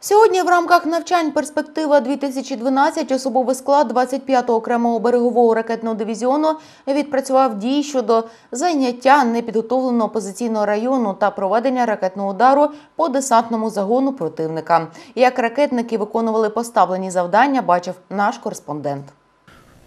Сьогодні в рамках навчань «Перспектива 2012» особовий склад 25-го окремого берегового ракетного дивізіону відпрацював дії щодо зайняття непідготовленого позиційного району та проведення ракетного удару по десантному загону противника. Як ракетники виконували поставлені завдання, бачив наш кореспондент.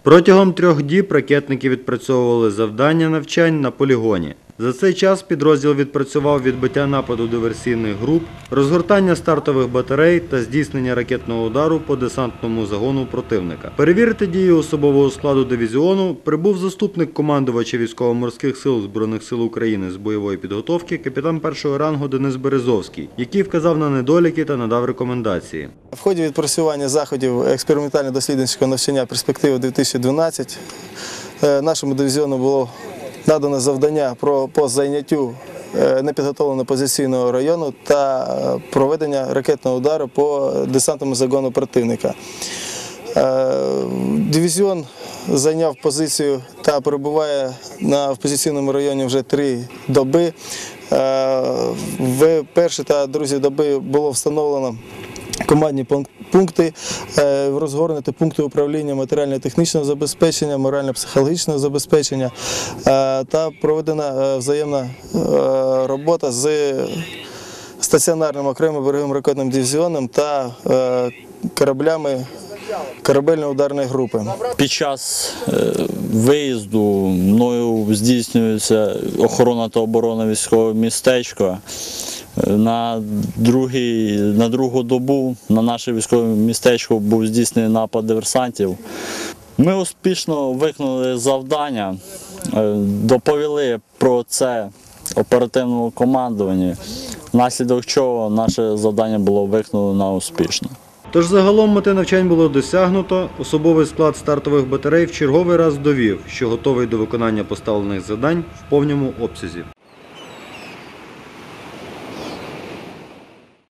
Протягом трьох діб ракетники відпрацьовували завдання навчань на полігоні. За цей час підрозділ відпрацював відбиття нападу диверсійних груп, розгортання стартових батарей та здійснення ракетного удару по десантному загону противника. Перевірити дії особового складу дивізіону прибув заступник командувача військово-морських сил Збройних сил України з бойової підготовки капітан першого рангу Денис Березовський, який вказав на недоліки та надав рекомендації. В ході відпрацювання заходів експериментально-дослідницького навчання перспективи 2012 е, нашому дивізіону було надано завдання про по зайняттю е, непідготовленого позиційного району та е, проведення ракетного удару по десантному загону противника. Е, Дивізіон зайняв позицію та перебуває на в позиційному районі вже три доби. В перші та друзі доби було встановлено командні пунк- пункти, е, розгорнути пункти управління матеріально-технічного забезпечення, морально-психологічного забезпечення е, та проведена е, взаємна робота з стаціонарним окремим береговим ракетним дивізіоном та кораблями корабельно-ударної групи. Під час виїзду мною здійснюється охорона та оборона військового містечка. На, другий, на другу добу на наше військове містечко був здійснений напад диверсантів. Ми успішно виконали завдання, е, доповіли про це оперативному командуванні, внаслідок чого наше завдання було виконано успішно. Тож загалом мети навчань було досягнуто. Особовий склад стартових батарей в черговий раз довів, що готовий до виконання поставлених завдань в повному обсязі.